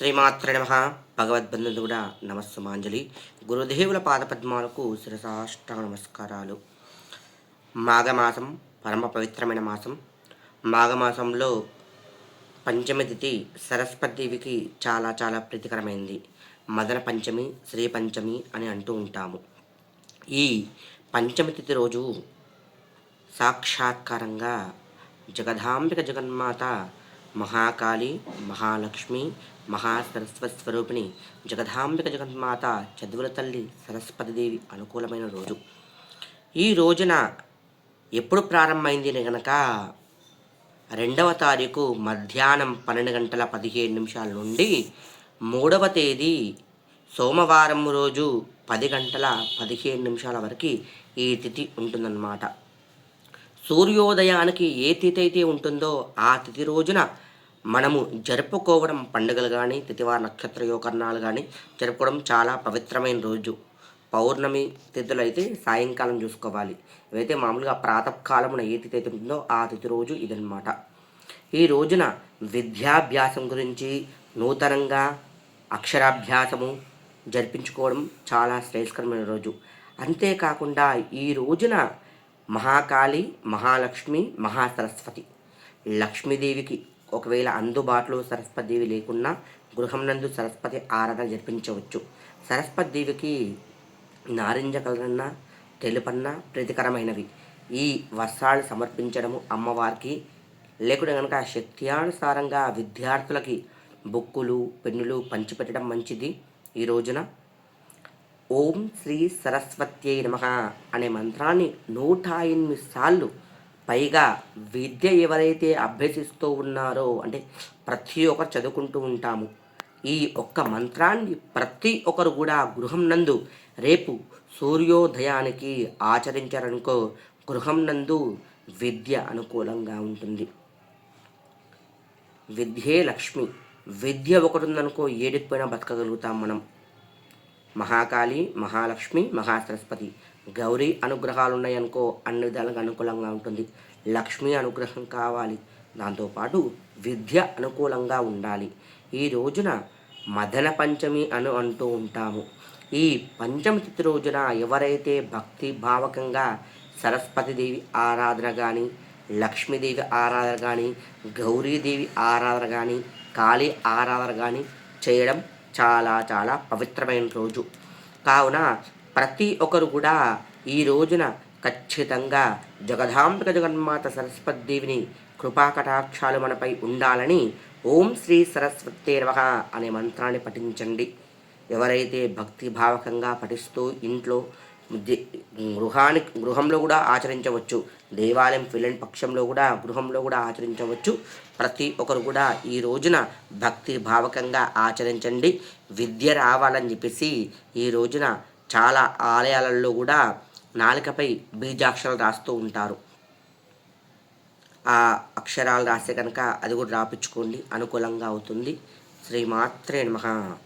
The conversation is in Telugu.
శ్రీమాత్ర నమ. భగవద్బంధువుడా నమస్సుమాంజలి. గురుదేవుల పాదపద్మాలకు శిరసాష్ట నమస్కారాలు. మాఘమాసం పరమ పవిత్రమైన మాసం. మాఘమాసంలో పంచమి తిథి సరస్వతీదేవికి చాలా చాలా ప్రీతికరమైంది. మదన పంచమి శ్రీ పంచమి అని అంటూ ఉంటాము. ఈ పంచమి తిథి రోజు సాక్షాత్కారంగా జగదాంబిక జగన్మాత మహాకాళి మహాలక్ష్మి మహాసరస్వస్వరూపిణి జగదాంబిక జగన్మాత చదువుల తల్లి సరస్వతిదేవి అనుకూలమైన రోజు. ఈ రోజున ఎప్పుడు ప్రారంభమైంది అని గనక రెండవ తారీఖు మధ్యాహ్నం పన్నెండు గంటల పదిహేను నిమిషాల నుండి మూడవ తేదీ సోమవారం రోజు పది గంటల పదిహేను నిమిషాల వరకు ఈ తిథి ఉంటుందన్నమాట. సూర్యోదయానికి ఏ తిథి అయితే ఉంటుందో ఆ తిథి రోజున మనము జరుపుకోవడం పండుగలు కానీ తిథివార నక్షత్ర యోకరణాలు కానీ జరుపుకోవడం చాలా పవిత్రమైన రోజు. పౌర్ణమి తిథులు అయితే సాయంకాలం చూసుకోవాలి. ఇవైతే మామూలుగా ప్రాతకాలమున ఏ తిథి అయితే ఉంటుందో ఆ తిథి రోజు ఇదనమాట ఈ రోజున విద్యాభ్యాసం గురించి నూతనంగా అక్షరాభ్యాసము జరిపించుకోవడం చాలా శ్రేయస్కరమైన రోజు. అంతేకాకుండా ఈ రోజున మహాకాళి మహాలక్ష్మి మహాసరస్వతి. లక్ష్మీదేవికి ఒకవేళ అందుబాటులో సరస్వతిదేవి లేకున్నా గృహం నందు సరస్వతి ఆరాధన జరిపించవచ్చు. సరస్వతిదేవికి నారింజ కలరన్న తెలుపన్న ప్రీతికరమైనవి. ఈ వస్త్రాలు సమర్పించడము అమ్మవారికి లేకుంటే కనుక శక్త్యానుసారంగా విద్యార్థులకి బుక్కులు పెన్నులు పంచిపెట్టడం మంచిది. ఈ రోజున ఓం శ్రీ సరస్వత్యై నమ అనే మంత్రాన్ని నూట ఎనిమిది సార్లు పైగా విద్య ఎవరైతే అభ్యసిస్తూ ఉన్నారో అంటే ప్రతి ఒక్కరు చదువుకుంటూ ఉంటాము. ఈ ఒక్క మంత్రాన్ని ప్రతి ఒక్కరు కూడా గృహం నందు రేపు సూర్యోదయానికి ఆచరించారనుకో గృహం నందు విద్య అనుకూలంగా ఉంటుంది. విద్యే లక్ష్మి. విద్య ఒకటి ఉందనుకో ఏడిపోయినా బతకగలుగుతాం మనం. మహాకాళి మహాలక్ష్మి మహాసరస్వతి. గౌరీ అనుగ్రహాలు ఉన్నాయనుకో అన్ని విధాలుగా అనుకూలంగా ఉంటుంది. లక్ష్మి అనుగ్రహం కావాలి. దాంతోపాటు విద్య అనుకూలంగా ఉండాలి. ఈ రోజున మదన పంచమి అని అంటూ ఉంటాము. ఈ పంచమి తిథి రోజున ఎవరైతే భక్తి భావకంగా సరస్వతిదేవి ఆరాధన కానీ లక్ష్మీదేవి ఆరాధన కానీ గౌరీదేవి ఆరాధన కానీ కాళీ ఆరాధన కానీ చేయడం చాలా చాలా పవిత్రమైన రోజు. కావున ప్రతి ఒక్కరు కూడా ఈ రోజున ఖచ్చితంగా జగదాంబిక జగన్మాత సరస్వతి దేవిని కృపాకటాక్షాలు మనపై ఉండాలని ఓం శ్రీ సరస్వతి నమః అనే మంత్రాన్ని పఠించండి. ఎవరైతే భక్తి భావకంగా పఠిస్తూ ఇంట్లో గృహానికి గృహంలో కూడా ఆచరించవచ్చు. దేవాలయం వెళ్ళని పక్షంలో కూడా గృహంలో కూడా ఆచరించవచ్చు. ప్రతి ఒక్కరు కూడా ఈ రోజున భక్తి భావకంగా ఆచరించండి. విద్య రావాలని చెప్పేసి ఈ రోజున చాలా ఆలయాలలో కూడా నాలుకపై బీజాక్షరాలు రాస్తూ ఉంటారు. ఆ అక్షరాలు రాస్తే కనుక అది కూడా రాపించుకోండి. అనుకూలంగా అవుతుంది. శ్రీమాత్రే మహా